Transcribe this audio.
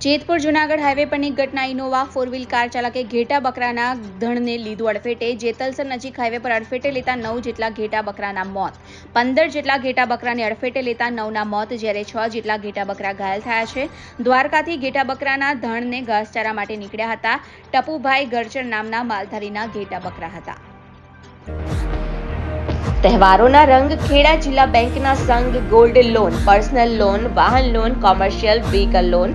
Jetpur Junagadh highway પરની ઘટના Innova four wheel car ચાલકે ઘેટા બકરાના ધણને લીધું અડફેટે. જેતલસર નજીક હાઈવે પર અડફેટે લેતા નવ જેટલા ઘેટા બકરાના મોત. પંદર જેટલા ઘેટા બકરાને અડફેટે લેતા નવના મોત, જ્યારે છ જેટલા ઘેટા બકરા ઘાયલ થયા છે. દ્વારકાથી ઘેટા બકરાના ધણને ઘાસચારા માટે નીકળ્યા હતા. ટપુભાઈ ગરચર નામના માલધારીના ઘેટા બકરા હતા. તહેવારોના રંગ ખેડા જિલ્લા બેંકના સંઘ ગોલ્ડ લોન, પર્સનલ લોન, વાહન loan, commercial vehicle loan